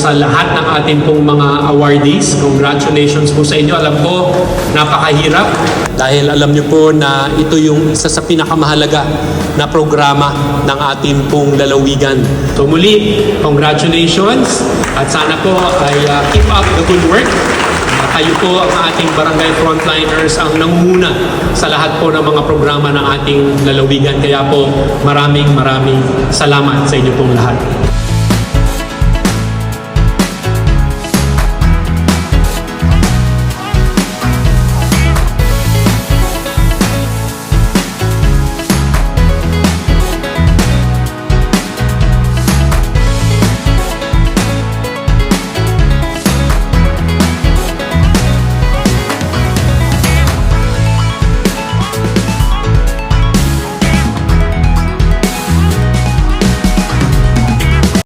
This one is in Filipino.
sa lahat ng ating pong mga awardees. Congratulations po sa inyo. Alam ko, napakahirap dahil alam niyo po na ito yung isa sa pinakamahalaga na programa ng ating pong lalawigan. So muli, congratulations at sana po ay uh, keep up the good work. Uh, kayo po ang ating barangay frontliners ang nangunguna sa lahat po ng mga programa ng ating lalawigan. Kaya po maraming maraming salamat sa inyo pong lahat.